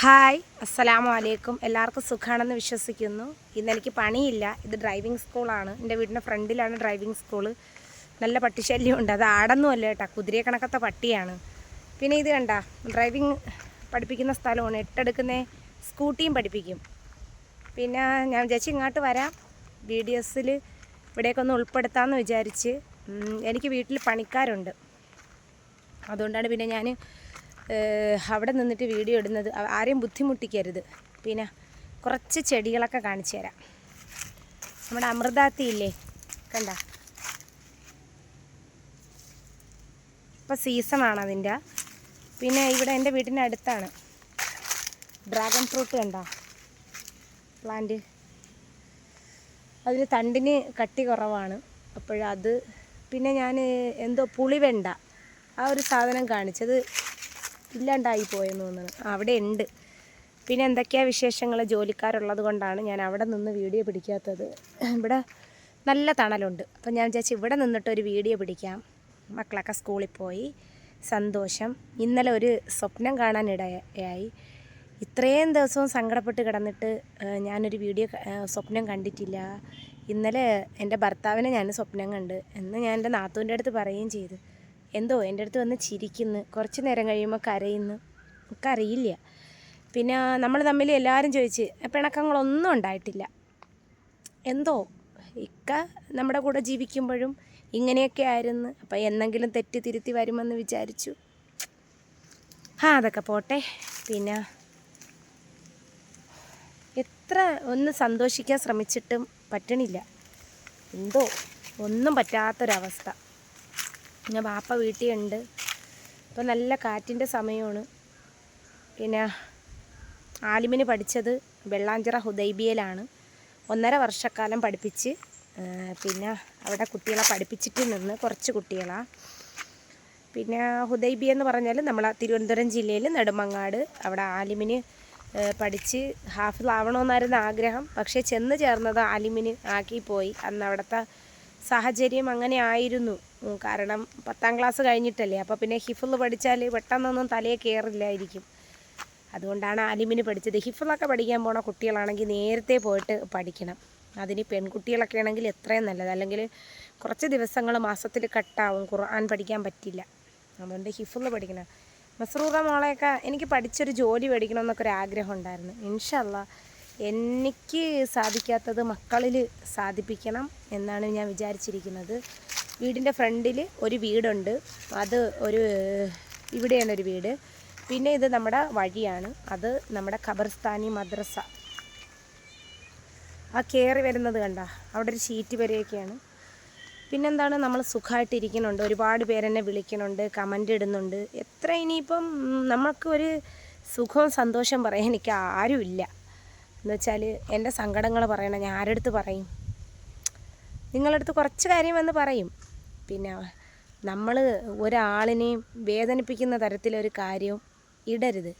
Hi അസ്സലാമു അലൈക്കും എല്ലാവർക്കും സുഖമാണെന്ന് വിശ്വസിക്കുന്നു. ഇന്ന് എനിക്ക് പണിയില്ല. ഇത് ഡ്രൈവിംഗ് സ്കൂളാണ്. എന്റെ വീടിന്റെ ഫ്രണ്ടിലാണ് ഡ്രൈവിംഗ് സ്കൂൾ. നല്ല പട്ടിശല്യമുണ്ട്. അത് ആടൊന്നും അല്ല കേട്ടോ. കുതിരയെ കണക്കത്തെ പട്ടിയാണ്. പിന്നെ ഇത് കണ്ട ഡ്രൈവിംഗ് പഠിപ്പിക്കുന്ന സ്ഥലമാണ്. എട്ടെടുക്കുന്ന സ്കൂട്ടിയും പഠിപ്പിക്കും. പിന്നെ ഞാൻ വിചാരിച്ച് ഇങ്ങോട്ട് വരാം. വീഡിയോസിൽ ഇവിടെയൊക്കെ ഒന്ന് ഉൾപ്പെടുത്താമെന്ന് വിചാരിച്ച്. എനിക്ക് വീട്ടിൽ പണിക്കാരുണ്ട്. അതുകൊണ്ടാണ് പിന്നെ ഞാൻ അവിടെ നിന്നിട്ട് വീഡിയോ ഇടുന്നത് ആരെയും ബുദ്ധിമുട്ടിക്കരുത്. പിന്നെ കുറച്ച് ചെടികളൊക്കെ കാണിച്ചു തരാം. നമ്മുടെ അമൃതാത്തി ഇല്ലേ? കണ്ട? ഇപ്പോൾ സീസണാണ് അതിന്റെ. പിന്നെ ഇവിടെ എന്റെ വീട്ടിന്റെ അടുത്താണ്. ഡ്രാഗൺ ഫ്രൂട്ട് കണ്ടോ? പ്ലാന്റ് അതിന് തണ്ടിന് കട്ടി കുറവാണ്. അപ്പോഴത് പിന്നെ ഞാൻ എന്തോ പുളിവെണ്ട. ആ ഒരു സാധനം കാണിച്ചത് ഇല്ലാണ്ടായി പോയെന്ന് തോന്നുന്നു. അവിടെ ഉണ്ട്. പിന്നെ എന്തൊക്കെയാ വിശേഷങ്ങൾ ജോലിക്കാരുള്ളത് കൊണ്ടാണ് ഞാൻ അവിടെ നിന്ന് വീഡിയോ പിടിക്കാത്തത്. ഇവിടെ നല്ല തണലുണ്ട്. അപ്പം ഞാൻ വിചാരിച്ചു ഇവിടെ നിന്നിട്ട് ഒരു വീഡിയോ പിടിക്കാം. മക്കളൊക്കെ സ്കൂളിൽ പോയി. സന്തോഷം. ഇന്നലെ ഒരു സ്വപ്നം കാണാനിടയായി. ഇത്രയും ദിവസവും സങ്കടപ്പെട്ട് കിടന്നിട്ട് ഞാനൊരു വീഡിയോ സ്വപ്നം കണ്ടിട്ടില്ല. ഇന്നലെ എന്റെ ഭർത്താവിനെ ഞാൻ സ്വപ്നം കണ്ട്. എന്ന് ഞാൻ എന്റെ നാത്തൂന്റെ അടുത്ത് പറയുകയും ചെയ്തു. എന്തോ എന്റെ അടുത്ത് വന്ന് ചിരിക്കുന്നു. കുറച്ച് നേരം കഴിയുമ്പോൾ കരയുന്നു. നമുക്കറിയില്ല പിന്നെ നമ്മൾ തമ്മിൽ എല്ലാവരും ചോദിച്ച് പിണക്കങ്ങളൊന്നും ഉണ്ടായിട്ടില്ല. എന്തോ? ഇക്ക നമ്മുടെ കൂടെ ജീവിക്കുമ്പോഴും ഇങ്ങനെയൊക്കെ ആയിരുന്നു. അപ്പം എന്തെങ്കിലും തെറ്റ് തിരുത്തി വരുമെന്ന് വിചാരിച്ചു. ആ അതൊക്കെ പോട്ടെ. പിന്നെ എത്ര ഒന്ന് സന്തോഷിക്കാൻ ശ്രമിച്ചിട്ടും പറ്റണില്ല. എന്തോ? ഒന്നും പറ്റാത്തൊരവസ്ഥ. പിന്നെ ബാപ്പ വീട്ടിൽ ഉണ്ട് ഇപ്പം നല്ല കാറ്റിന്റെ സമയമാണ്. പിന്നെ ആലിമിന് പഠിച്ചത് വെള്ളാഞ്ചിറ ഹുദൈബിയയിലാണ്. ഒന്നര വർഷക്കാലം പഠിപ്പിച്ച് പിന്നെ അവിടെ കുട്ടികളെ പഠിപ്പിച്ചിട്ട് നിന്ന് കുറച്ച് കുട്ടികളാണ് പിന്നെ ഹുദൈബിയ എന്ന് പറഞ്ഞാൽ നമ്മളെ തിരുവനന്തപുരം ജില്ലയിൽ നെടുമങ്ങാട് അവിടെ ആലിമിന് പഠിച്ച് ഹാഫിലാവണമെന്നായിരുന്നു ആഗ്രഹം. പക്ഷേ ചെന്ന് ചേർന്നത് ആലിമിന് ആക്കിപ്പോയി അന്ന് അവിടുത്തെ സാഹചര്യം അങ്ങനെ ആയിരുന്നു. കാരണം പത്താം ക്ലാസ് കഴിഞ്ഞിട്ടല്ലേ. അപ്പോൾ പിന്നെ ഹിഫിൾ പഠിച്ചാൽ പെട്ടെന്നൊന്നും തലയെ കയറില്ലായിരിക്കും അതുകൊണ്ടാണ് ആലിമിന് പഠിച്ചത്. ഹിഫിളൊക്കെ പഠിക്കാൻ പോണ കുട്ടികളാണെങ്കിൽ നേരത്തെ പോയിട്ട് പഠിക്കണം. അതിന് പെൺകുട്ടികളൊക്കെ ആണെങ്കിൽ എത്രയും നല്ലത്. അല്ലെങ്കിൽ കുറച്ച് ദിവസങ്ങൾ മാസത്തിൽ കട്ടാവും. ഖുർആൻ പഠിക്കാൻ പറ്റില്ല. അതുകൊണ്ട് ഹിഫിൾ പഠിക്കണം. മസ്റൂറ മോളെയൊക്കെ എനിക്ക് പഠിച്ചൊരു ജോലി പഠിക്കണമെന്നൊക്കെ ഒരു ആഗ്രഹം ഉണ്ടായിരുന്നു. ഇൻഷല്ല എനിക്ക് സാധിക്കാത്തത് മക്കളിൽ സാധിപ്പിക്കണം എന്നാണ് ഞാൻ വിചാരിച്ചിരിക്കുന്നത്. വീടിന്റെ ഫ്രണ്ടിൽ ഒരു വീടുണ്ട്. അത് ഒരു ഇവിടെയാണ് ഒരു വീട്. പിന്നെ ഇത് നമ്മുടെ വഴിയാണ്. അത് നമ്മുടെ ഖബർസ്ഥാനി മദ്രസ. ആ കയറി വരുന്നത് കണ്ട? അവിടെ ഒരു ഷീറ്റ് വരെയൊക്കെയാണ്. പിന്നെന്താണ്? നമ്മൾ സുഖമായിട്ടിരിക്കുന്നുണ്ട് ഒരുപാട് പേരെന്നെ വിളിക്കുന്നുണ്ട് കമന്റ് ഇടുന്നുണ്ട്. എത്ര ഇനിയിപ്പം നമുക്ക് ഒരു സുഖവും സന്തോഷം പറയാൻ എനിക്ക് ആരുമില്ല. എന്ന് വെച്ചാൽ എന്റെ സങ്കടങ്ങൾ പറയണം ഞാൻ ആരെടുത്ത് പറയും? നിങ്ങളടുത്ത് കുറച്ച് കാര്യം വന്ന് പറയും. പിന്നെ നമ്മൾ ഒരാളിനെയും വേദനിപ്പിക്കുന്ന തരത്തിലൊരു കാര്യവും ഇടരുത്.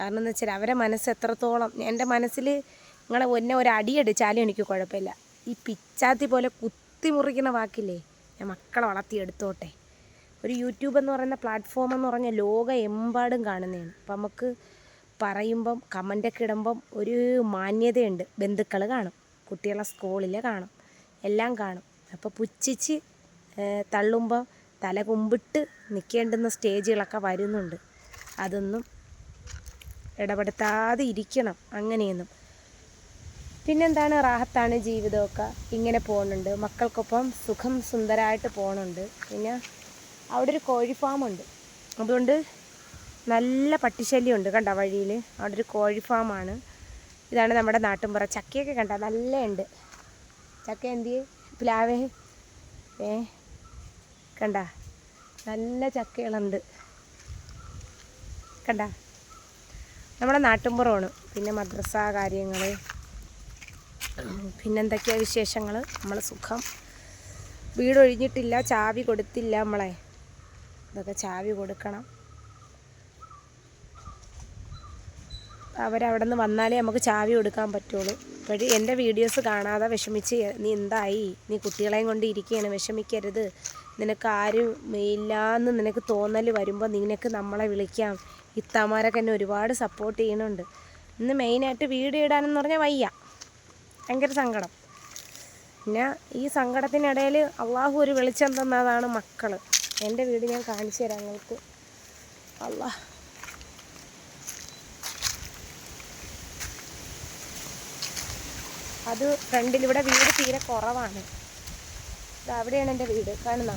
കാരണം എന്ന് വെച്ചാൽ അവരെ മനസ്സ് എത്രത്തോളം എന്റെ മനസ്സിൽ നിങ്ങളെ ഒന്നെ ഒരു അടിയടിച്ചാലും എനിക്ക് കുഴപ്പമില്ല. ഈ പിച്ചാത്തി പോലെ കുത്തി മുറിക്കുന്ന വാക്കില്ലേ ഞാൻ മക്കളെ വളർത്തിയെടുത്തോട്ടെ. ഒരു യൂട്യൂബ് എന്ന് പറയുന്ന പ്ലാറ്റ്ഫോം എന്ന് പറഞ്ഞാൽ ലോകം എമ്പാടും കാണുന്നതാണ്. അപ്പം നമുക്ക് പറയുമ്പം കമന്റൊക്കെ ഇടുമ്പം ഒരു മാന്യതയുണ്ട്. ബന്ധുക്കൾ കാണും. കുട്ടികളെ സ്കൂളിൽ കാണും. എല്ലാം കാണും. അപ്പോൾ പുച്ഛിച്ച് തള്ളുമ്പോൾ തല കുമ്പിട്ട് നിൽക്കേണ്ടുന്ന സ്റ്റേജുകളൊക്കെ വരുന്നുണ്ട്. അതൊന്നും ഇടപെടുത്താതെ ഇരിക്കണം അങ്ങനെയൊന്നും. പിന്നെന്താണ്? റാഹത്താണ് ജീവിതമൊക്കെ ഇങ്ങനെ പോകുന്നുണ്ട്. മക്കൾക്കൊപ്പം സുഖം സുന്ദരമായിട്ട് പോകുന്നുണ്ട് പിന്നെ അവിടെ ഒരു കോഴി ഫാമുണ്ട്. അതുകൊണ്ട് നല്ല പട്ടിശല്യമുണ്ട് കണ്ട വഴിയിൽ അവിടെ ഒരു കോഴി ഫാമാണ്. ഇതാണ് നമ്മുടെ നാട്ടിൻപുറ ചക്കയൊക്കെ കണ്ട? നല്ല ഉണ്ട് ചക്ക എന്തി പ്ലാവേ. ഏ? കണ്ട? നല്ല ചക്കകളുണ്ട്. കണ്ട? നമ്മുടെ നാട്ടിൻപുറമാണ് പിന്നെ മദ്രസ കാര്യങ്ങൾ പിന്നെന്തൊക്കെയാണ് വിശേഷങ്ങൾ നമ്മളെ സുഖം. വീടൊഴിഞ്ഞിട്ടില്ല. ചാവി കൊടുത്തില്ല നമ്മളെ. ഇതൊക്കെ ചാവി കൊടുക്കണം. അവരവിടെ നിന്ന് വന്നാലേ നമുക്ക് ചാവി കൊടുക്കാൻ പറ്റുള്ളൂ. അപ്പോൾ എന്റെ വീഡിയോസ് കാണാതെ വിഷമിച്ച് നീ എന്തായി? നീ കുട്ടികളെയും കൊണ്ട് ഇരിക്കുകയാണ് വിഷമിക്കരുത്. നിനക്ക് ആരും ഇല്ലാന്ന് നിനക്ക് തോന്നൽ വരുമ്പോൾ നിനക്ക് നമ്മളെ വിളിക്കാം. ഇത്താമാരൊക്കെ എന്നെ ഒരുപാട് സപ്പോർട്ട് ചെയ്യുന്നുണ്ട്. ഇന്ന് മെയിനായിട്ട് വീഡിയോ ഇടാനെന്ന് പറഞ്ഞാൽ വയ്യ. ഭയങ്കര സങ്കടം. പിന്നെ ഈ സങ്കടത്തിനിടയിൽ അള്ളാഹു ഒരു വെളിച്ചം തന്നതാണ് മക്കൾ എന്റെ വീട് ഞാൻ കാണിച്ചു തരാം നിങ്ങൾക്ക്. അള്ളാ. അത് ഫ്രണ്ടിൽ ഇവിടെ വീട് തീരെ കുറവാണ്. അവിടെയാണ് എന്റെ വീട്. കാണുന്ന?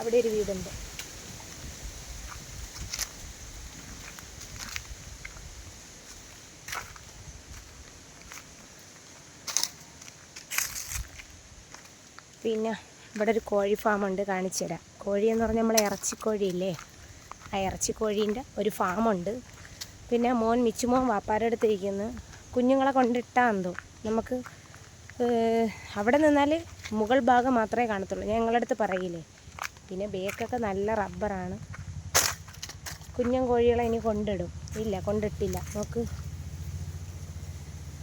അവിടെ ഒരു വീടുണ്ട്. പിന്നെ ഇവിടെ ഒരു കോഴി ഫാമുണ്ട് കാണിച്ചു തരാം കോഴി എന്ന് പറഞ്ഞാൽ നമ്മളെ ഇറച്ചിക്കോഴിയില്ലേ ആ ഇറച്ചിക്കോഴീന്റെ ഒരു ഫാമുണ്ട് പിന്നെ മോൻ മിച്ചുമോൻ വാപ്പാരുടെ അടുത്ത് കുഞ്ഞുങ്ങളെ കൊണ്ടിട്ടാൽ എന്തോ നമുക്ക് അവിടെ നിന്നാൽ മുകൾ ഭാഗം മാത്രമേ കാണത്തുള്ളൂ. ഞങ്ങളുടെ അടുത്ത് പറയില്ലേ? പിന്നെ ബേക്കൊക്കെ നല്ല റബ്ബറാണ്. കുഞ്ഞൻ കോഴികളെ ഇനി കൊണ്ടിടും. ഇല്ല കൊണ്ടിട്ടില്ല. നോക്ക്.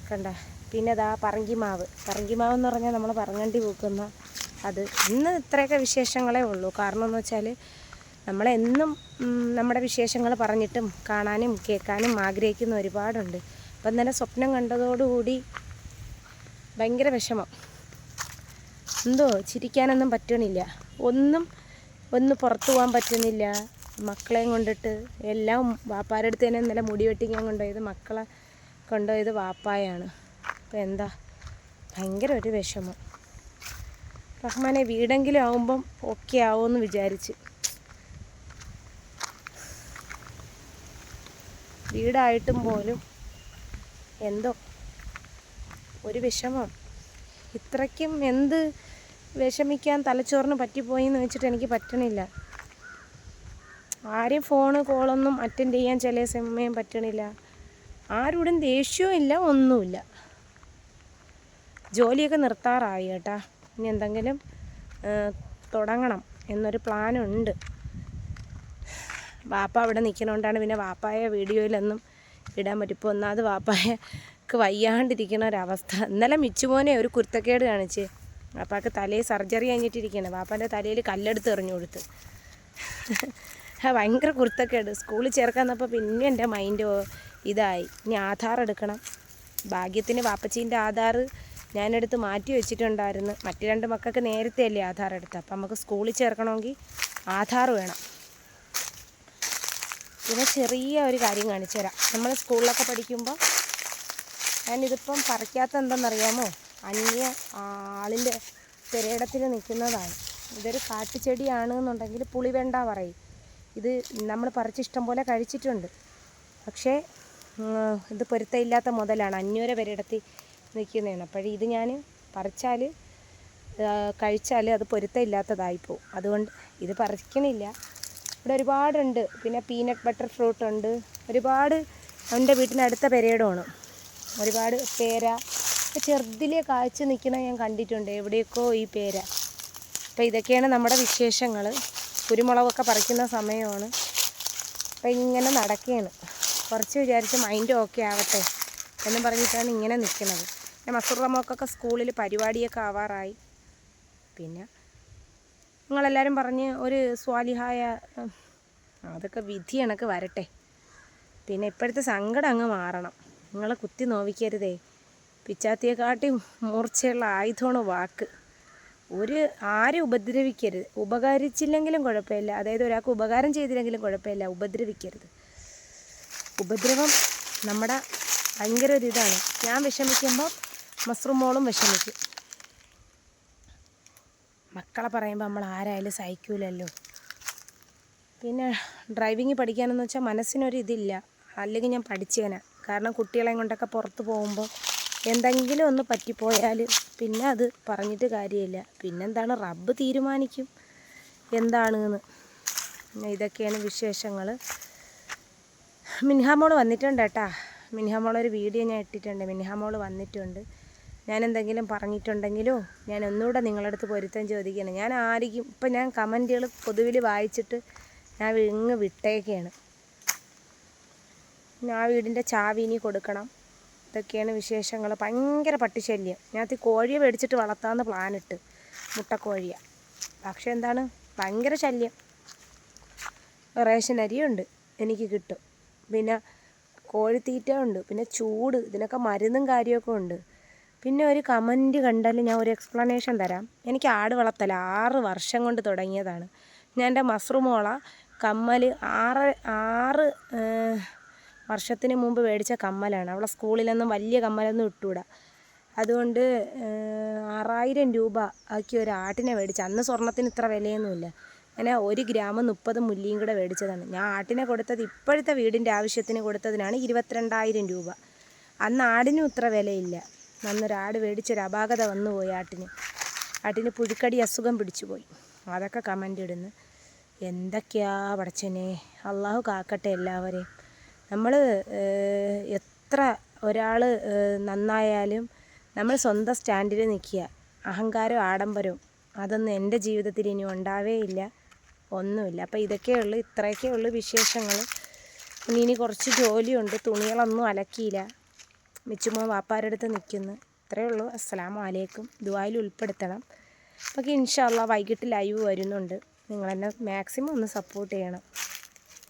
കണ്ട? പിന്നെ അതാ പറങ്കിമാവ്. പറങ്കിമാവ് എന്ന് പറഞ്ഞാൽ നമ്മൾ പറങ്ങണ്ടി പൂക്കുന്ന അത്. ഇന്ന് ഇത്രയൊക്കെ വിശേഷങ്ങളേ ഉള്ളൂ. കാരണം എന്ന് വെച്ചാൽ നമ്മളെന്നും നമ്മുടെ വിശേഷങ്ങൾ പറഞ്ഞിട്ടും കാണാനും കേൾക്കാനും ആഗ്രഹിക്കുന്ന ഒരുപാടുണ്ട്. അപ്പം തന്നെ സ്വപ്നം കണ്ടതോടുകൂടി ഭയങ്കര വിഷമം. എന്തോ ചിരിക്കാനൊന്നും പറ്റണില്ല. ഒന്നും ഒന്ന് പുറത്തു പോകാൻ പറ്റുന്നില്ല. മക്കളെയും കൊണ്ടിട്ട് എല്ലാം വാപ്പാരുടെ അടുത്ത് തന്നെ ഇന്നലെ മുടി വെട്ടിക്കാൻ കൊണ്ടുപോയത് മക്കളെ കൊണ്ടുപോയത് വാപ്പായാണ്. അപ്പം എന്താ? ഭയങ്കര ഒരു വിഷമം. റഹ്മാനെ വീടെങ്കിലും ആവുമ്പം ഓക്കെ ആവുമെന്ന് വിചാരിച്ച്. വീടായിട്ടും പോലും എന്തോ ഒരു വിഷമം. ഇത്രയ്ക്കും എന്ത് വിഷമിക്കാൻ തലച്ചോറിന് പറ്റിപ്പോയി എന്ന് വെച്ചിട്ട് എനിക്ക് പറ്റണില്ല. ആരെയും ഫോണ് കോളൊന്നും അറ്റൻഡ് ചെയ്യാൻ ചില സമയം പറ്റണില്ല. ആരോടും ദേഷ്യവും ഇല്ല ഒന്നുമില്ല. ജോലിയൊക്കെ നിർത്താറായി കേട്ടാ. ഇനി എന്തെങ്കിലും തുടങ്ങണം എന്നൊരു പ്ലാനുണ്ട് വാപ്പ അവിടെ നിൽക്കണോണ്ടാണ് പിന്നെ വാപ്പായ വീഡിയോയിലൊന്നും ഇടാൻ പറ്റും ഇപ്പോൾ ഒന്നാമത് വാപ്പായക്ക് വയ്യാണ്ടിരിക്കണ ഒരവസ്ഥ. ഇന്നലെ മിച്ചുമോനെ ഒരു കുരുത്തക്കേട് കാണിച്ച് വാപ്പാക്ക് തലയിൽ സർജറി കഴിഞ്ഞിട്ടിരിക്കുകയാണ് വാപ്പാന്റെ തലയിൽ കല്ലെടുത്ത് എറിഞ്ഞു കൊടുത്ത്. ഭയങ്കര കുരുത്തക്കേട്. സ്കൂളിൽ ചേർക്കാൻ പിന്നെ എന്റെ മൈൻഡ് ഇതായി. ഇനി ആധാർ എടുക്കണം. ഭാഗ്യത്തിന് വാപ്പച്ചീന്റെ ആധാർ ഞാനെടുത്ത് മാറ്റി വെച്ചിട്ടുണ്ടായിരുന്നു. മറ്റു രണ്ട് മക്കൾക്ക് നേരത്തെ അല്ലേ ആധാർ എടുത്തത്. അപ്പം നമുക്ക് സ്കൂളിൽ ചേർക്കണമെങ്കിൽ ആധാർ വേണം. പിന്നെ ചെറിയ ഒരു കാര്യം കാണിച്ചു തരാം. നമ്മൾ സ്കൂളിലൊക്കെ പഠിക്കുമ്പോൾ ഞാനിതിപ്പം പറിക്കാത്ത എന്തെന്നറിയാമോ? അന്യ ആളിന്റെ പെരേടത്തിൽ നിൽക്കുന്നതാണ് ഇതൊരു കാട്ടുചെടിയാണ് എന്നുണ്ടെങ്കിൽ പുളിവെണ്ട പറയും. ഇത് നമ്മൾ പറിച്ച് ഇഷ്ടം പോലെ കഴിച്ചിട്ടുണ്ട്. പക്ഷേ ഇത് പൊരുത്തയില്ലാത്ത മുതലാണ്. അന്യൂര പെരേടത്തിൽ നിൽക്കുന്നതാണ് അപ്പോൾ ഇത് ഞാൻ പറിച്ചാൽ കഴിച്ചാൽ അത് പൊരുത്തമില്ലാത്തതായിപ്പോൾ അതുകൊണ്ട് ഇത് പറിക്കണില്ല. ഇവിടെ ഒരുപാടുണ്ട്. പിന്നെ പീനട്ട് ബട്ടർ ഫ്രൂട്ട് ഉണ്ട്. ഒരുപാട് എന്റെ അടുത്ത പെരേടമാണ്. ഒരുപാട് പേര. ചെറുതിലെ കാഴ്ച നിൽക്കുന്ന ഞാൻ കണ്ടിട്ടുണ്ട്. എവിടെയൊക്കെയോ ഈ പേര. അപ്പോൾ ഇതൊക്കെയാണ് നമ്മുടെ വിശേഷങ്ങൾ കുരുമുളകൊക്കെ പറിക്കുന്ന സമയമാണ്. അപ്പോൾ ഇങ്ങനെ നടക്കുകയാണ് കുറച്ച് വിചാരിച്ച് മൈൻഡ് ഓക്കെ ആവട്ടെ എന്ന് പറഞ്ഞിട്ടാണ് ഇങ്ങനെ നിൽക്കുന്നത്. പിന്നെ മസൂർ സ്കൂളിൽ പരിപാടിയൊക്കെ ആവാറായി. പിന്നെ നിങ്ങളെല്ലാവരും പറഞ്ഞ് ഒരു സ്വാലിഹായ അതൊക്കെ വിധി കണക്ക് വരട്ടെ. പിന്നെ ഇപ്പോഴത്തെ സങ്കടം അങ്ങ് മാറണം. നിങ്ങളെ കുത്തി നോവിക്കരുതേ. പിച്ചാത്തിയെക്കാട്ടി മൂർച്ചയുള്ള ആയുധമാണ് വാക്ക്. ഒരു ആരും ഉപദ്രവിക്കരുത്. ഉപകരിച്ചില്ലെങ്കിലും കുഴപ്പമില്ല. അതായത് ഒരാൾക്ക് ഉപകാരം ചെയ്തില്ലെങ്കിലും കുഴപ്പമില്ല. ഉപദ്രവിക്കരുത്. ഉപദ്രവം നമ്മുടെ ഭയങ്കര ഒരു ഇതാണ്. ഞാൻ വിഷമിക്കുമ്പോൾ മസ്റുമോളും വിഷമിക്കും. മക്കളെ പറയുമ്പോൾ നമ്മൾ ആരായാലും സഹിക്കൂലല്ലോ. പിന്നെ ഡ്രൈവിങ് പഠിക്കാനെന്ന് വെച്ചാൽ മനസ്സിനൊരിതില്ല അല്ലെങ്കിൽ ഞാൻ പഠിച്ചേനെ കാരണം കുട്ടികളെയും കൊണ്ടൊക്കെ പുറത്ത് പോകുമ്പോൾ എന്തെങ്കിലും ഒന്ന് പറ്റിപ്പോയാൽ പിന്നെ അത് പറഞ്ഞിട്ട് കാര്യമില്ല. പിന്നെന്താണ് റബ്ബ് തീരുമാനിക്കും. എന്താണ് എന്താണെന്ന് ഇതൊക്കെയാണ് വിശേഷങ്ങൾ മിൻഹാമോൾ വന്നിട്ടുണ്ട് കേട്ടാ. മിൻഹാമോൾ ഒരു വീഡിയോ ഞാൻ ഇട്ടിട്ടുണ്ട്. മിൻഹാമോൾ വന്നിട്ടുണ്ട്. ഞാൻ എന്തെങ്കിലും പറഞ്ഞിട്ടുണ്ടെങ്കിലോ ഞാൻ ഒന്നുകൂടെ നിങ്ങളുടെ അടുത്ത് പൊരുത്തം ചോദിക്കണം ഞാൻ ആയിരിക്കും ഇപ്പം ഞാൻ കമന്റുകൾ പൊതുവിൽ വായിച്ചിട്ട് ഞാൻ ഇങ്ങ് വിട്ടേക്കാണ്. ആ വീടിന്റെ ചാവി ഇനി കൊടുക്കണം. ഇതൊക്കെയാണ് വിശേഷങ്ങൾ. ഭയങ്കര പട്ടിശല്യം. ഈ കോഴിയെ മേടിച്ചിട്ട് വളർത്താമെന്ന് പ്ലാനിട്ട്. മുട്ടക്കോഴിയാണ് പക്ഷെ എന്താണ്? ഭയങ്കര ശല്യം. റേഷൻ അരിയുണ്ട് എനിക്ക് കിട്ടും. പിന്നെ കോഴിത്തീറ്റ ഉണ്ട് പിന്നെ ചൂട്. ഇതിനൊക്കെ മരുന്നും കാര്യമൊക്കെ ഉണ്ട്. പിന്നെ ഒരു കമന്റ് കണ്ടാൽ ഞാൻ ഒരു എക്സ്പ്ലനേഷൻ തരാം. എനിക്ക് ആട് വളർത്തൽ ആറ് വർഷം കൊണ്ട് തുടങ്ങിയതാണ്. ഞാൻ എന്റെ മസ്റുമോള കമ്മൽ ആറ് ആറ് വർഷത്തിന് മുമ്പ് മേടിച്ച കമ്മലാണ്. അവളെ സ്കൂളിലൊന്നും വലിയ കമ്മലൊന്നും ഇട്ടുകൂടാ അതുകൊണ്ട് ആറായിരം രൂപ ആക്കി ഒരു ആട്ടിനെ മേടിച്ച. അന്ന് സ്വർണത്തിന് ഇത്ര വിലയൊന്നുമില്ല. അങ്ങനെ ഒരു ഗ്രാം മുപ്പത് മുല്ലിയും കൂടെ മേടിച്ചതാണ്. ഞാൻ ആട്ടിനെ കൊടുത്തത് ഇപ്പോഴത്തെ വീടിന്റെ ആവശ്യത്തിന് കൊടുത്തതിനാണ് ഇരുപത്തിരണ്ടായിരം രൂപ. അന്ന് ആടിനും ഇത്ര വിലയില്ല. അന്നൊരു ആട് മേടിച്ചൊരു അപാകത വന്നുപോയി ആട്ടിന്. ആട്ടിന് പുഴുക്കടി അസുഖം പിടിച്ചു പോയി അതൊക്കെ കമന്റ് ഇടുന്നു. എന്തൊക്കെയാ പടച്ചനെ? അള്ളാഹു കാക്കട്ടെ എല്ലാവരെയും. നമ്മൾ എത്ര ഒരാൾ നന്നായാലും നമ്മൾ സ്വന്തം സ്റ്റാൻഡിൽ നിൽക്കുക. അഹങ്കാരവും ആഡംബരവും അതൊന്നും എന്റെ ജീവിതത്തിൽ ഇനി ഉണ്ടാവേ ഇല്ല. ഒന്നുമില്ല. അപ്പോൾ ഇത്രയൊക്കെ ഉള്ളു വിശേഷങ്ങൾ. ഇനി ഇനി കുറച്ച് ജോലിയുണ്ട്. തുണികളൊന്നും അലക്കിയില്ല. മിച്ചുമോ വാപ്പാരടുത്ത് നിൽക്കുന്നു. ഇത്രയേ ഉള്ളൂ. അസ്സലാമു അലൈക്കും. ദുബായിൽ ഉൾപ്പെടുത്തണം. അപ്പോൾ ഇൻഷാല്ല വൈകിട്ട് ലൈവ് വരുന്നുണ്ട്. നിങ്ങളെന്നെ മാക്സിമം ഒന്ന് സപ്പോർട്ട് ചെയ്യണം.